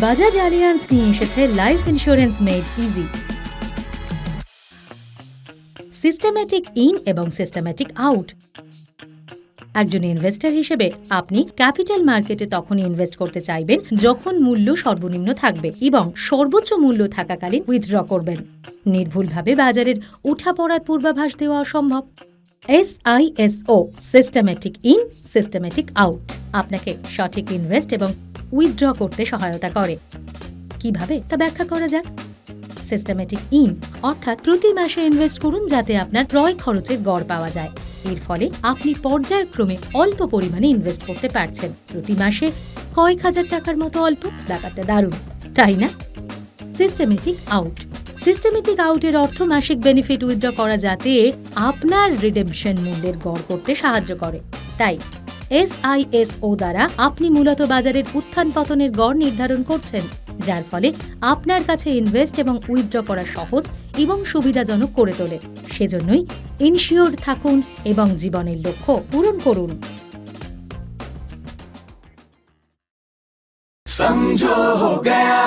Bajaj Allianz নিয়ে এসেছে life insurance made easy systematic in এবং সিস্টেম্যাটিক আউট একজন ইনভেস্টর হিসেবে আপনি ক্যাপিটাল মার্কেটে তখনই ইনভেস্ট করতে চাইবেন যখন মূল্য সর্বনিম্ন থাকবে এবং সর্বোচ্চ মূল্য থাকাকালীন উইথড্র করবেন। নির্ভুলভাবে বাজারের উঠা পড়ার পূর্বাভাস দেওয়া অসম্ভব। S I S O systematic in systematic out আপনাকে সঠিক ইনভেস্ট এবং উইথড্র করতে সহায়তা করে। কীভাবে? তা ব্যাখ্যা করা যাক। সিস্টেমেটিক ইন অর্থাৎ প্রতি মাসে ইনভেস্ট করুন যাতে আপনার ক্রয় খরচের গড় পাওয়া যায়। এর ফলে আপনি পর্যায়ক্রমে অল্প পরিমাণে ইনভেস্ট করতে পারছেন। প্রতি মাসে কয়েক হাজার টাকার মতো অল্প, ব্যাপারটা দারুণ, তাই না? সিস্টেমেটিক আউট সিস্টেমেটিক আউটের অর্থ মাসিক বেনিফিট উইথড্র করা যাতে আপনার রিডেমশন মূল্যের গড় করতে সাহায্য করে। তাই এসআইএসও দ্বারা আপনি মূলত বাজারের উত্থান পতনের গড় নির্ধারণ করছেন যার ফলে আপনার কাছে ইনভেস্ট এবং উইথড্র করা সহজ এবং সুবিধাজনক করে তোলে সেজন্যই ইনশিওর থাকুন এবং জীবনের লক্ষ্য পূরণ করুন समझो हो गया